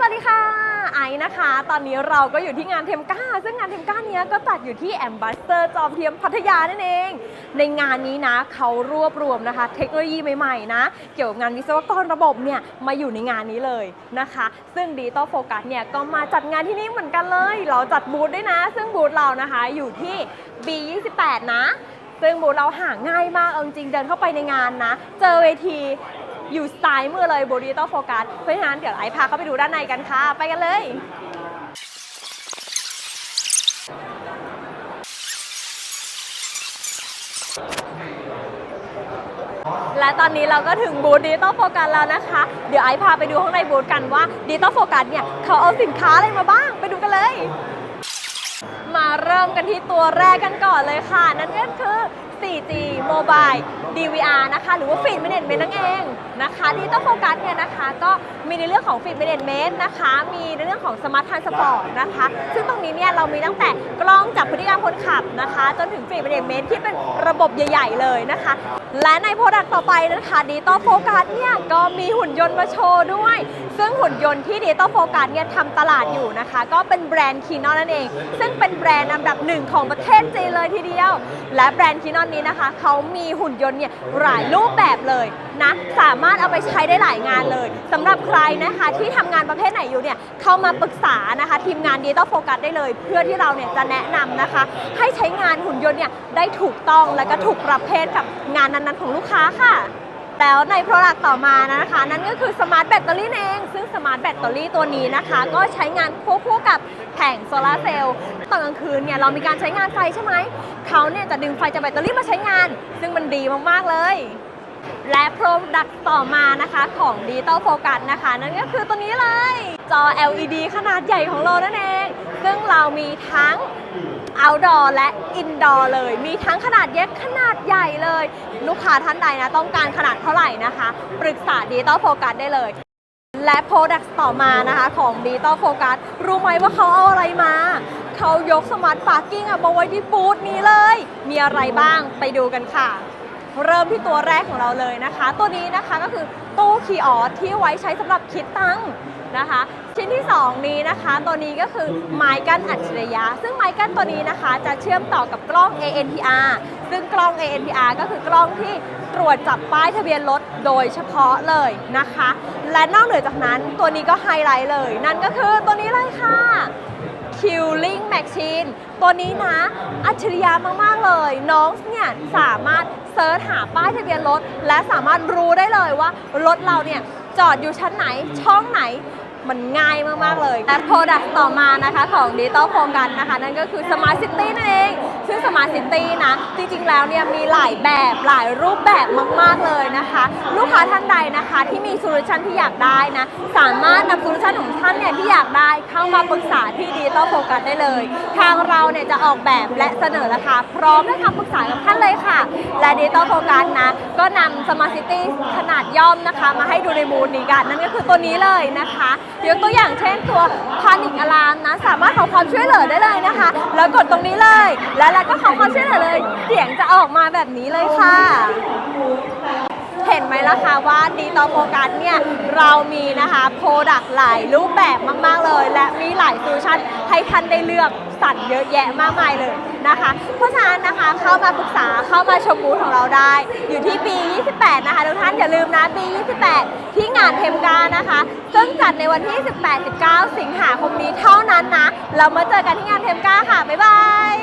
สวัสดีค่ะ ไอซ์นะคะ ตอนนี้เราก็อยู่ที่งานเทมก้า ซึ่งงานเทมก้าเนี้ยก็จัดอยู่ที่แอมบ s สเตอร์จอมเทียมพัทยานั่นเอง ในงานนี้นะเขารวบรวมนะคะ เทคโนโลยีใหม่ๆนะ เกี่ยวกับงานวิศวกรระบบเนี่ยมาอยู่ในงานนี้เลยนะคะ ซึ่งดิจิตอลโฟกัสเนี่ยก็มาจัดงานที่นี่เหมือนกันเลย เราจัดบูธด้วยนะ ซึ่งบูธเรานะคะอยู่ที่ B28 นะซึ่งบูธเราหาง่ายมากเอาจริงๆเดินเข้าไปในงานนะ เจอเวที อยู่ซ้ายมือเลยบูธดิจิตอลโฟกัสเพราะฉะนั้นเดี๋ยวไอพาเข้าไปดูด้านในกันค่ะ ไปกันเลยและตอนนี้เราก็ถึงบูธดิจิตอลโฟกัสแล้วนะคะ เดี๋ยวไอพาไปดูข้างในบูธกันว่าดิจิตอลโฟกัสเนี่ย เขาเอาสินค้าอะไรมาบ้าง ไปดูกันเลย มาเริ่มกันที่ตัวแรกกันก่อนเลยค่ะ นั่นก็คือ 4G Mobile DVR นะคะ หรือว่า Feed Management นั่นเองนะคะดิจิตอลโฟกัสเนี่ยนะคะ ก็มีในเรื่องของ Feed Management นะคะ มีในเรื่องของ Smart Transport นะคะ ซึ่งตรงนี้เนี่ยเรามีตั้งแต่กล้องจับพฤติกรรมคนขับนะคะ จนถึง Feed Management ที่เป็นระบบใหญ่ ๆ เลยนะคะ และในโปรดักต์ต่อไปนะคะดิจิตอลโฟกัสเนี่ยก็มีหุ่นยนต์มาโชว์ด้วย ซึ่งหุ่นยนต์ที่ดิจิตอลโฟกัสเนี่ยทำตลาดอยู่นะคะ ก็เป็นแบรนด์คีนอนนั่นเอง ซึ่งเป็นแบรนด์อันดับหนึ่งของประเทศจีนเลยทีเดียว และแบรนด์คีนอนนี้นะคะเขามีหุ่นยนต์เนี่ยหลายรูปแบบเลย นะ สามารถเอาไปใช้ได้หลายงานเลยสำหรับใครนะคะที่ทำงานประเภทไหนอยู่เนี่ยเข้ามาปรึกษานะคะ ทีมงานดิจิตอลโฟกัสได้เลย เพื่อที่เราเนี่ยจะแนะนำนะคะ ให้ใช้งานหุ่นยนต์เนี่ยได้ถูกต้องและก็ถูกประเภทกับงานนั้นๆ ของลูกค้าค่ะแล้วใน Product ต่อมานะคะ นั่นก็คือสมาร์ทแบตเตอรี่เอง ซึ่งสมาร์ทแบตเตอรี่ตัวนี้นะคะ ก็ใช้งานควบคู่กับแผงโซลาร์เซลล์ตอนกลางคืนเนี่ยเรามีการใช้งานไฟใช่ไหมเขาเนี่ยจะดึงไฟจากแบตเตอรี่มาใช้งาน ซึ่งมันดีมากๆเลย และ Product ต่อมานะคะของ Digital Focus นะคะ นั่นก็คือตัวนี้เลย จอ LED ขนาดใหญ่ของเรานั่นเอง ซึ่งเรามีทั้ง outdoor และ indoor เลย มีทั้งขนาดเล็กขนาดใหญ่เลย ลูกค้าท่านใดนะ ต้องการขนาดเท่าไหร่นะคะ ปรึกษา Digital Focus ได้เลย และ Product ต่อมานะคะของ Digital Focus รู้ไหมว่าเขาเอาอะไรมาเขายกสมาร์ท Parking อะมาไว้ที่บูธนี้เลย มีอะไรบ้างไปดูกันค่ะ เริ่มที่ตัวแรกของเราเลยนะคะ ตัวนี้นะคะก็คือตู้คีย์ออสที่ไว้ใช้สำหรับคิดตังค์นะคะ ชิ้นที่ 2 นี้นะคะ ตัวนี้ก็คือไม้กั้นอัจฉริยะ ซึ่งไม้กั้นตัวนี้นะคะ จะเชื่อมต่อกับกล้อง ANPR ซึ่งกล้อง ANPR ก็คือกล้องที่ตรวจจับป้ายทะเบียนรถโดยเฉพาะเลยนะคะ และนอกเหนือจากนั้นตัวนี้ก็ไฮไลท์เลย นั่นก็คือตัวนี้เลยค่ะ Killing Machine ตัวนี้นะ อัจฉริยะมาก ๆ เลย น้องเนี่ยสามารถเซิร์ชหาป้ายทะเบียนรถ และสามารถรู้ได้เลยว่ารถเราเนี่ยจอดอยู่ชั้นไหนช่องไหนมันง่ายมาก ๆ เลย และโปรดักต่อมานะคะของ Digital Focus นะคะ นั่นก็คือ Smart City นั่นเอง ซึ่ง Smart City นะ จริงๆแล้วเนี่ยมีหลายแบบหลายรูปแบบมากๆเลยนะคะ ลูกค้าท่านใดนะคะที่มีโซลูชันที่อยากได้นะ สามารถนำโซลูชันของท่านเนี่ยที่อยากได้เข้ามาปรึกษาที่ Digital Focus ได้เลย ทางเราเนี่ยจะออกแบบและเสนอราคาพร้อมให้คำปรึกษากับท่านเลยค่ะ และ Digital Focus นะ ก็นำ Smart City ขนาดย่อมนะคะ มาให้ดูในมูลนี้กัน นั่นก็คือตัวนี้เลยนะคะยกตัวอย่างเช่นตัว Panic Alarm นะ สามารถขอความช่วยเหลือได้เลยนะคะ แล้วกดตรงนี้เลย แล้วเราก็ขอความช่วยเหลือเลย เสียงจะออกมาแบบนี้เลยค่ะ เห็นไหมล่ะคะว่าดีต่อโฟกัสเนี่ย เรามีนะคะโปรดักหลายรูปแบบมากๆเลย และมีหลายโซลูชันให้ท่านได้เลือกสรรเยอะแยะมากมายเลยนะคะ เพราะฉะนั้นนะคะเข้ามาปรึกษาเข้ามาชมบูธของเราได้ อยู่ที่ปี28 นะคะทุกท่านอย่าลืมนะปี28 ที่งานเทมกานะคะ ซึ่งจัดในวันที่ 18-19 สิงหาคมนี้เท่านั้นนะ เรามาเจอกันที่งานเทมกาค่ะ บ๊ายบาย